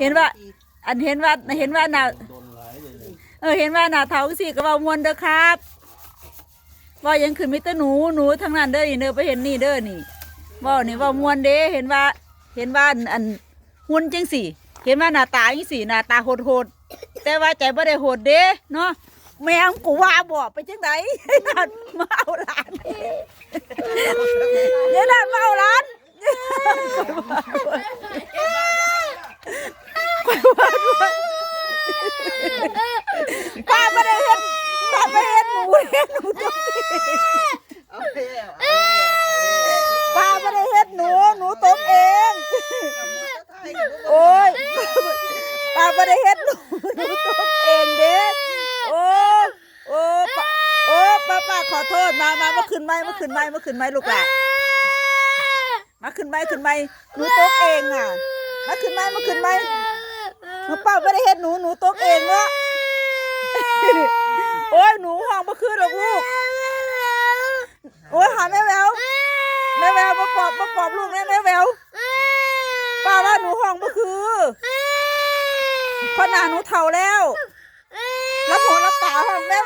เห็นว่า อันเห็นว่าเห็นว่าหนาดลายเลเออเห็นว่าหนาเท้าสิก็เว่ามวนเด้อครับว่ายังขึ้นมิตรหนูหนูทั้งนั้นเด้อนี่เด้อไปเห็นนี่เด้อนี่ว่านี่ว่ามวนเด้เห็นว่า เห็นว่าอันหุ่นจังสิเห็นว่าหน้าตาจังสิหน้าตาโหดโหดแต่ว่าใจบ่ได้โหดเด้เนาะแมงกูว่าบอกไปจังไดนั่นมาเอาหลานเนี่ยนั่นมาเอาหลาน ป้าไม่ได้เห็นป้าไม่เห็นหนูเห็นหนูตัวป้าไม่ได้เห็นหนูหนูตกเอง โอ้ยป้าไม่ได้เห็นหนูหนูตกเองเด้โอ้โอ้ป้าโอ้ป้าป้าขอโทษมามามาขึ้นไหมมาขึ้นไหมมาขึ้นไหมลูกหลานมาขึ้นไหมขึ้นไหมหนูตกเองอะมาขึ้นไหมมาขึ้นไหมป้าไม่ได้เห็นหนูหนูตกเองเนาะโอ้ยหนูห้องเมื่อคืนหรอกลูกโอ้ยหาแม่แววแม่แววมาปอบมาปอบลูกแม่แม่แววป้าว่าหนูห้องเมื่อคืนเพราะหน้าหนูเฒ่าแล้วแล้วหัวรับตาห้องแม่